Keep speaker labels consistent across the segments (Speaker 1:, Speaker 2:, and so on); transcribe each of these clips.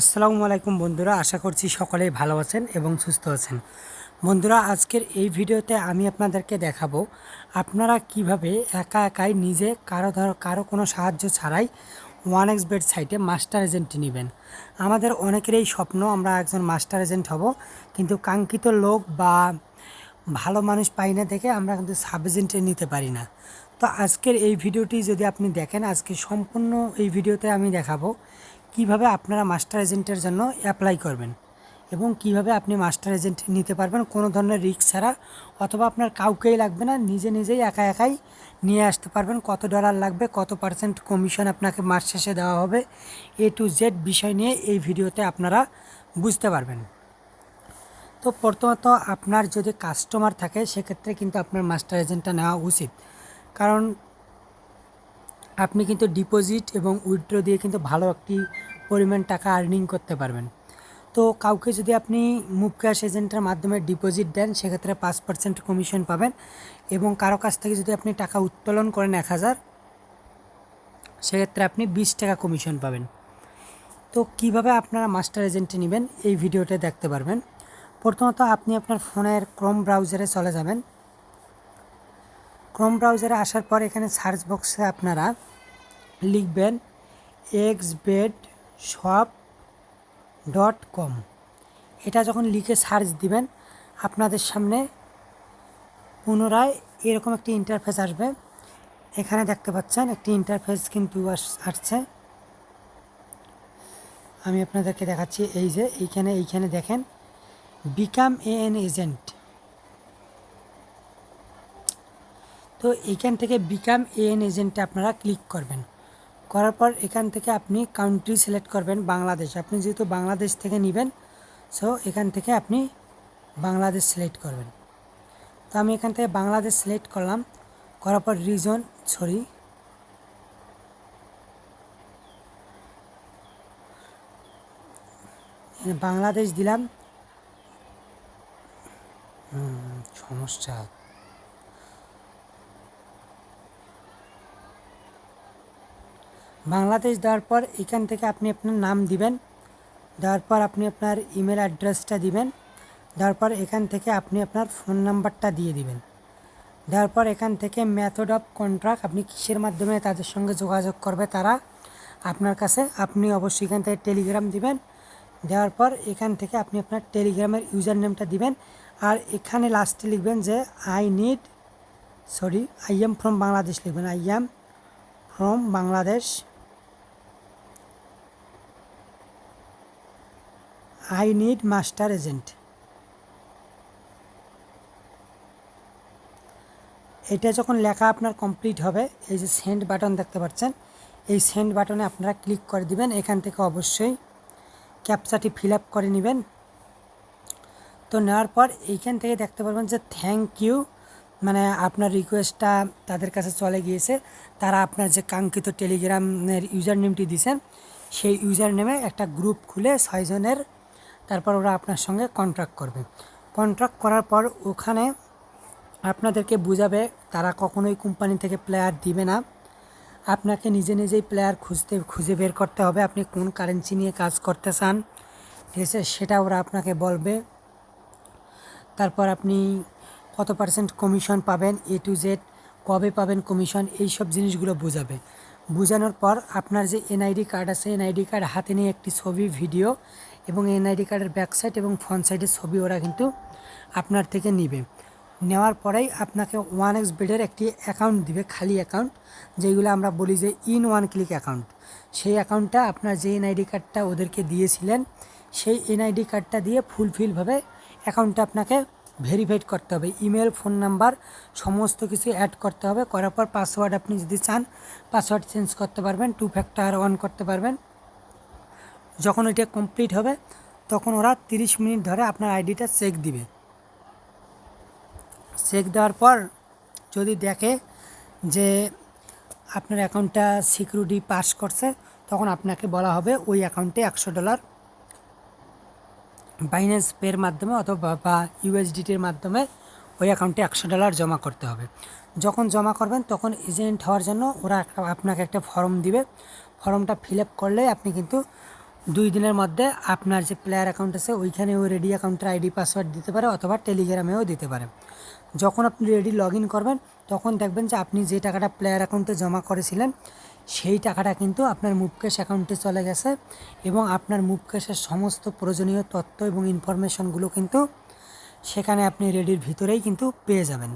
Speaker 1: আসসালামু আলাইকুম বন্ধুরা, আশা করছি সকলেই ভালো আছেন এবং সুস্থ আছেন। বন্ধুরা, আজকের এই ভিডিওতে আমি আপনাদেরকে দেখাবো, আপনারা কীভাবে একা একাই নিজে কারও ধর, কারও কোনো সাহায্য ছাড়াই ওয়ান এক্স বেড সাইটে মাস্টার এজেন্টটি নেবেন। আমাদের অনেকেরই স্বপ্ন, আমরা একজন মাস্টার এজেন্ট হব, কিন্তু কাঙ্ক্ষিত লোক বা ভালো মানুষ পাই না থেকে আমরা কিন্তু সাব এজেন্টে নিতে পারি না। তো আজকের এই ভিডিওটি যদি আপনি দেখেন, আজকে সম্পূর্ণ এই ভিডিওতে আমি দেখাবো কীভাবে আপনারা মাস্টার এজেন্টের জন্য অ্যাপ্লাই করবেন এবং কীভাবে আপনি মাস্টার এজেন্ট নিতে পারবেন কোনো ধরনের রিস্ক ছাড়া অথবা আপনার কাউকেই লাগবে না, নিজে নিজেই একা একাই নিয়ে আসতে পারবেন কত ডলার লাগবে, কত পার্সেন্ট কমিশন আপনাকে মাস শেষে দেওয়া হবে এ টু জেড বিষয় নিয়ে এই ভিডিওতে আপনারা বুঝতে পারবেন। তো প্রথমত আপনার যদি কাস্টমার থাকে, সেক্ষেত্রে কিন্তু আপনার মাস্টার এজেন্টটা নেওয়া উচিত। কারণ আপনি কিন্তু ডিপোজিট এবং উইথড্র দিয়ে কিন্তু ভালো একটি পরিমাণ টাকা আর্নিং করতে পারবেন। তো কাউকে যদি আপনি মুভ ক্যাশ এজেন্টের মাধ্যমে ডিপোজিট দেন, সেক্ষেত্রে পাঁচ পার্সেন্ট কমিশন পাবেন এবং কারও কাছ থেকে যদি আপনি টাকা উত্তোলন করেন এক হাজার, সেক্ষেত্রে আপনি বিশ টাকা কমিশন পাবেন। তো কীভাবে আপনারা মাস্টার এজেন্টে নেবেন, এই ভিডিওটা দেখতে পারবেন। প্রথমত আপনি আপনার ফোনের ক্রোম ব্রাউজারে চলে যাবেন। ক্রোম ব্রাউজারে আসার পর এখানে সার্চ বক্সে আপনারা লিখবেন X bet shop dot com এটা যখন লিখে সার্চ দিবেন, আপনাদের সামনে পুনরায় এরকম একটি ইন্টারফেস আসবে। এখানে দেখতে পাচ্ছেন একটি ইন্টারফেস কিন্তু আস- আসছে। আমি আপনাদেরকে দেখাচ্ছি, এই যে এইখানে এইখানে দেখেন বিকাম এ এন এজেন্ট তো এখান থেকে বিকাম এএন এজেন্টে আপনারা ক্লিক করবেন। করার পর এখান থেকে আপনি কাউন্ট্রি সিলেক্ট করবেন বাংলাদেশ। আপনি যেহেতু বাংলাদেশ থেকে নেবেন সো এখান থেকে আপনি বাংলাদেশ সিলেক্ট করবেন। তো আমি এখান থেকে বাংলাদেশ সিলেক্ট করলাম। করার পর রিজন সরি বাংলাদেশ দিলাম। সমস্যা। বাংলাদেশ দেওয়ার পর এখান থেকে আপনি আপনার নাম দিবেন, দেওয়ার পর আপনি আপনার ইমেল অ্যাড্রেসটা দিবেন, দেওয়ার পর এখান থেকে আপনি আপনার ফোন নাম্বারটা দিয়ে দিবেন। দেওয়ার পর এখান থেকে মেথড অফ কন্ট্রাক্ট আপনি কিসের মাধ্যমে তাদের সঙ্গে যোগাযোগ করবে তারা, আপনার কাছে আপনি অবশ্যই এখান থেকে টেলিগ্রাম দিবেন, দেওয়ার পর এখান থেকে আপনি আপনার টেলিগ্রামের ইউজার নেমটা দিবেন, আর এখানে লাস্টে লিখবেন যে I need sorry I am from Bangladesh লিখবেন I am from Bangladesh I need master agent এটা যখন লেখা আপনার কমপ্লিট হবে, এই যে সেন্ড বাটন দেখতে পাচ্ছেন, এই সেন্ড বাটনে আপনারা ক্লিক করে দিবেন, এখান থেকে অবশ্যই ক্যাপচাটি ফিল আপ করে নেবেন। তো নেওয়ার পর এইখান থেকে দেখতে পারবেন যে থ্যাংক ইউ মানে আপনার রিকোয়েস্টটা তাদের কাছে চলে গিয়েছে। তারা আপনার যে কাঙ্ক্ষিত টেলিগ্রামের ইউজার নেমটি দিয়েছেন, সেই ইউজার নেমে একটা গ্রুপ খুলে ছয়জনের তারপর ওরা আপনার সঙ্গে কন্ট্রাক্ট করবে। কন্ট্রাক্ট করার পর ওখানে আপনাদেরকে বুঝাবে তারা কখনোই কোম্পানি থেকে প্লেয়ার দিবে না। আপনাকে নিজে নিজেই প্লেয়ার খুঁজতে, খুঁজে বের করতে হবে। আপনি কোন কারেন্সি নিয়ে কাজ করতে চান ঠিক আছে সেটা ওরা আপনাকে বলবে। তারপর আপনি কত পার্সেন্ট কমিশন পাবেন এ টু জেড কবে পাবেন কমিশন এই সব জিনিসগুলো বোঝাবে। বোঝানোর পর আপনার যে এনআইডি কার্ড আছে এনআইডি কার্ড হাতে নিয়ে একটি ছবি ভিডিও এবং এনআইডি কার্ডের ব্যাক সাইড এবং ফ্রন্ট সাইডের ছবি ওরা কিন্তু আপনার থেকে নিবে। নেওয়ার পরেই আপনাকে ওয়ান এক্স বেডের একটি অ্যাকাউন্ট দিবে, খালি অ্যাকাউন্ট যেগুলো আমরা বলি যে ইন ওয়ান ক্লিক অ্যাকাউন্ট সেই অ্যাকাউন্টটা আপনার যে এনআইডি কার্ডটা ওদেরকে দিয়েছিলেন, সেই এনআইডি কার্ডটা দিয়ে ফুলফিলভাবে অ্যাকাউন্টটা আপনাকে ভেরিফাইড করতে হবে। ইমেল ফোন নাম্বার সমস্ত কিছু অ্যাড করতে হবে। করার পর পাসওয়ার্ড আপনি যদি চান পাসওয়ার্ড চেঞ্জ করতে পারবেন টু ফ্যাক্টর অন করতে পারবেন। যখন এটা কমপ্লিট হবে, তখন ওরা তিরিশ মিনিট ধরে আপনার আইডিটা চেক দিবে। চেক দেওয়ার পর যদি দেখে যে আপনার অ্যাকাউন্টটা সিকিউরিটি পাস করছে, তখন আপনাকে বলা হবে ওই অ্যাকাউন্টে একশো ডলার বাইন্যান্স পের মাধ্যমে অথবা বা ইউএসডিটির মাধ্যমে ওই অ্যাকাউন্টে একশো ডলার জমা করতে হবে। যখন জমা করবেন, তখন এজেন্ট হওয়ার জন্য ওরা আপনাকে একটা ফর্ম দিবে। ফর্মটা ফিল আপ করলে আপনি কিন্তু দুই দিনের মধ্যে আপনার যে প্লেয়ার অ্যাকাউন্ট আছে ওইখানে ওই রেডি অ্যাকাউন্টের আইডি পাসওয়ার্ড দিতে পারে অথবা টেলিগ্রামেও দিতে পারে। যখন আপনি রেডি লগ ইন করবেন, তখন দেখবেন যে আপনি যে টাকাটা প্লেয়ার অ্যাকাউন্টে জমা করেছিলেন, সেই টাকাটা কিন্তু আপনার মুভক্যাশ অ্যাকাউন্টে চলে গেছে এবং আপনার মুভক্যাশের সমস্ত প্রয়োজনীয় তথ্য এবং ইনফরমেশনগুলো কিন্তু সেখানে আপনি রেডির ভিতরেই কিন্তু পেয়ে যাবেন।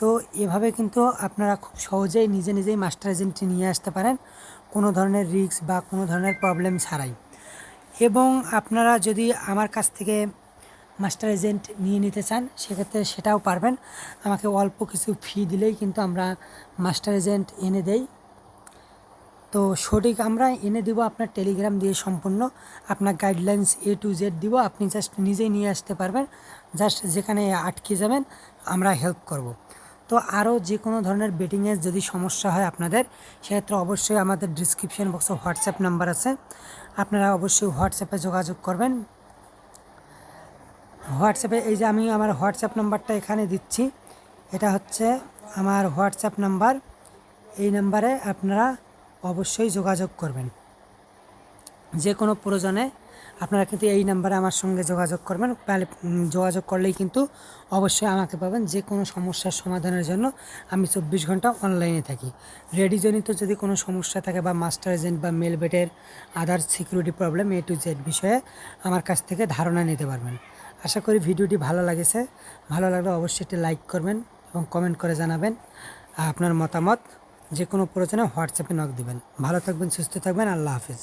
Speaker 1: তো এভাবে কিন্তু আপনারা খুব সহজেই নিজে নিজেই মাস্টার এজেন্টটি নিয়ে আসতে পারেন। কোনো ধরনের রিস্ক বা কোনো ধরনের প্রবলেম ছাড়াই। এবং আপনারা যদি আমার কাছ থেকে মাস্টার এজেন্ট নিয়ে নিতে চান, সেক্ষেত্রে সেটাও পারবেন। আমাকে অল্প কিছু ফি দিলেই কিন্তু আমরা মাস্টার এজেন্ট এনে দেই। তো সঠিক আমরা এনে দিব আপনার টেলিগ্রাম দিয়ে সম্পূর্ণ। আপনার গাইডলাইন্স এ টু জেড দিব, আপনি জাস্ট নিজেই নিয়ে আসতে পারবেন। জাস্ট যেখানে আটকে যাবেন, আমরা হেল্প করব। তো আরও যে কোনো ধরনের বেটিংয়ের যদি সমস্যা হয় আপনাদের, সেক্ষেত্রে অবশ্যই আমাদের ডিসক্রিপশন বক্সে হোয়াটসঅ্যাপ নাম্বার আছে। আপনারা অবশ্যই হোয়াটসঅ্যাপে যোগাযোগ করবেন। হোয়াটসঅ্যাপে এই যে আমি আমার হোয়াটসঅ্যাপ নাম্বারটা এখানে দিচ্ছি। এটা হচ্ছে আমার হোয়াটসঅ্যাপ নাম্বার এই নাম্বারে আপনারা অবশ্যই যোগাযোগ করবেন। যে কোনো প্রয়োজনে আপনারা কিন্তু এই নাম্বারে আমার সঙ্গে যোগাযোগ করবেন। তাহলে যোগাযোগ করলেই কিন্তু অবশ্যই আমাকে পাবেন যে কোনো সমস্যার সমাধানের জন্য আমি চব্বিশ ঘণ্টা অনলাইনে থাকি। রেডিজনিত যদি কোনো সমস্যা থাকে বা মাস্টার এজেন্ট বা মেল বেটের other security problem A to Z বিষয়ে আমার কাছ থেকে ধারণা নিতে পারবেন। আশা করি ভিডিওটি ভালো লাগেছে। ভালো লাগলে অবশ্যই একটি লাইক করবেন এবং কমেন্ট করে জানাবেন। আপনার মতামত যে কোনো প্রয়োজনে হোয়াটসঅ্যাপে নক দিবেন। ভালো থাকবেন, সুস্থ থাকবেন। আল্লাহ হাফিজ।